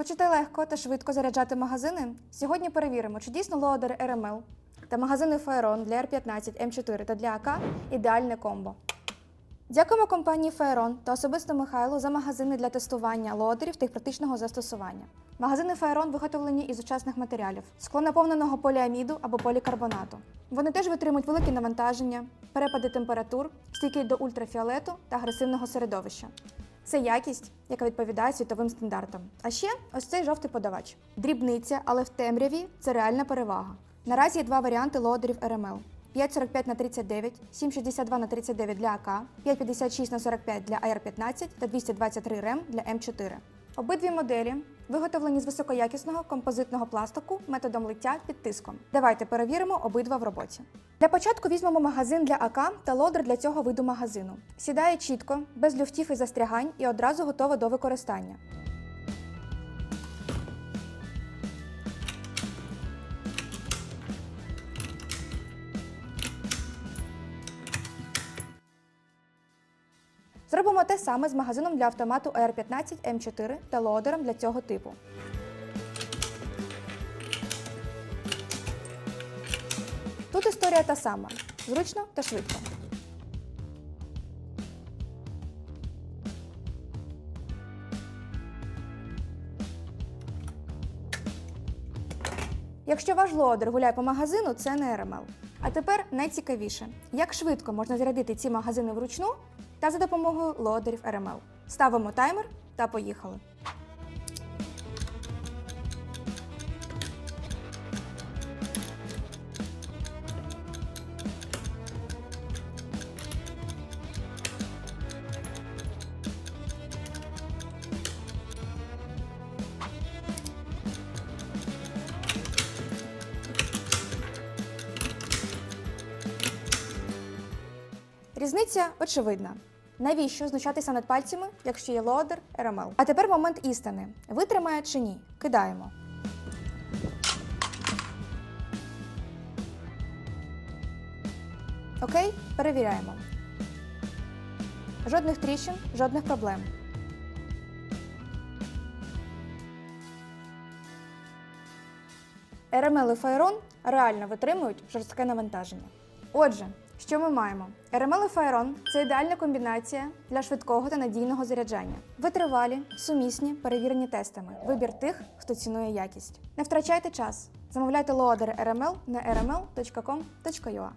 Хочете легко та швидко заряджати магазини? Сьогодні перевіримо, чи дійсно лоадери RML та магазини Faeron для R15, M4 та для АК ідеальне комбо. Дякуємо компанії Faeron та особисто Михайлу за магазини для тестування лоадерів та їх практичного застосування. Магазини Faeron виготовлені із сучасних матеріалів, склонаповненого поліаміду або полікарбонату. Вони теж витримують великі навантаження, перепади температур, стійкі до ультрафіолету та агресивного середовища. Це якість, яка відповідає світовим стандартам. А ще ось цей жовтий подавач. Дрібниця, але в темряві це реальна перевага. Наразі є два варіанти лоодерів RML. 5,45 на 39, 7,62 на 39 для АК, 5,56 на 45 для AR-15 та 223 рем для М4. Обидві моделі виготовлені з високоякісного композитного пластику методом лиття під тиском. Давайте перевіримо обидва в роботі. Для початку візьмемо магазин для АК та лодер для цього виду магазину. Сідає чітко, без люфтів і застрягань і одразу готове до використання. Зробимо те саме з магазином для автомату AR15 M4 та лоодером для цього типу. Тут історія та сама: зручно та швидко. Якщо ваш лоодер гуляє по магазину, це не RML. А тепер найцікавіше: як швидко можна зарядити ці магазини вручну та за допомогою лодерів RML. Ставимо таймер та поїхали. Різниця очевидна. Навіщо знущатися над пальцями, якщо є лоодер RML? А тепер момент істини. Витримає чи ні? Кидаємо. Окей, перевіряємо. Жодних тріщин, жодних проблем. RML і Файрон реально витримують жорстке навантаження. Отже, що ми маємо? RML і Файрон це ідеальна комбінація для швидкого та надійного заряджання. Витривалі, сумісні, перевірені тестами. Вибір тих, хто цінує якість. Не втрачайте час. Замовляйте лоадери RML на rml.com.ua.